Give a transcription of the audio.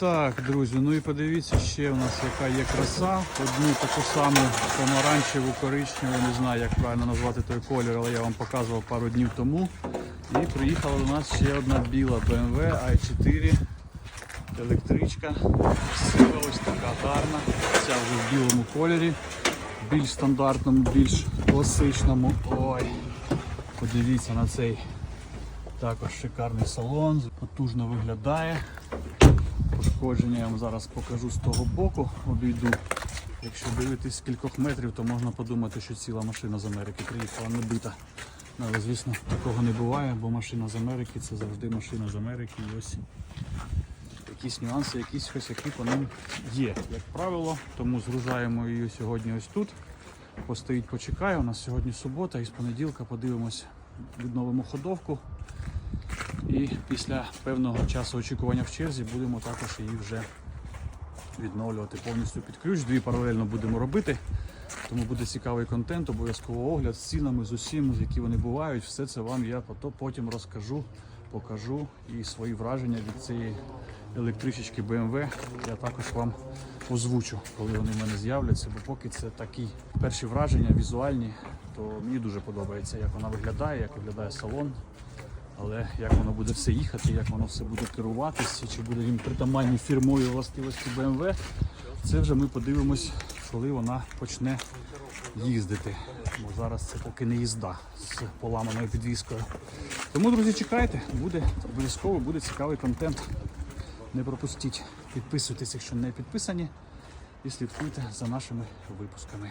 Так, друзі, ну і подивіться ще у нас яка є краса. Одну таку саму помаранчеву, коричневу, не знаю, як правильно назвати той колір, але я вам показував пару днів тому. І приїхала до нас ще одна біла BMW i4 електричка. Красива, ось така гарна. Ця вже в білому кольорі, більш стандартному, більш класичному. Ой, подивіться на цей також шикарний салон, потужно виглядає. Пошкодження я вам зараз покажу з того боку, обійду. Якщо дивитись кількох метрів, то можна подумати, що ціла машина з Америки приїхала не бита. Але звісно, такого не буває, бо машина з Америки це завжди машина з Америки. І ось якісь нюанси, якісь косяки по ним є, як правило. Тому згружаємо її сьогодні ось тут. Постоїть, почекає. У нас сьогодні субота і з понеділка подивимось, відновимо ходовку. І після певного часу очікування в черзі будемо також її вже відновлювати повністю під ключ. Дві паралельно будемо робити. Тому буде цікавий контент, обов'язково огляд з цінами, з усім, які вони бувають. Все це вам я потім розкажу, покажу і свої враження від цієї електричечки BMW я також вам озвучу, коли вони в мене з'являться. Бо поки це такі перші враження візуальні, то мені дуже подобається, як вона виглядає, як виглядає салон. Але як воно буде все їхати, як воно все буде керуватися, чи буде їм притаманні фірмові властивості BMW, це вже ми подивимось, коли вона почне їздити. Бо зараз це поки не їзда з поламаною підвіскою. Тому, друзі, чекайте, буде обов'язково буде цікавий контент. Не пропустіть. Підписуйтесь, якщо не підписані, і слідкуйте за нашими випусками.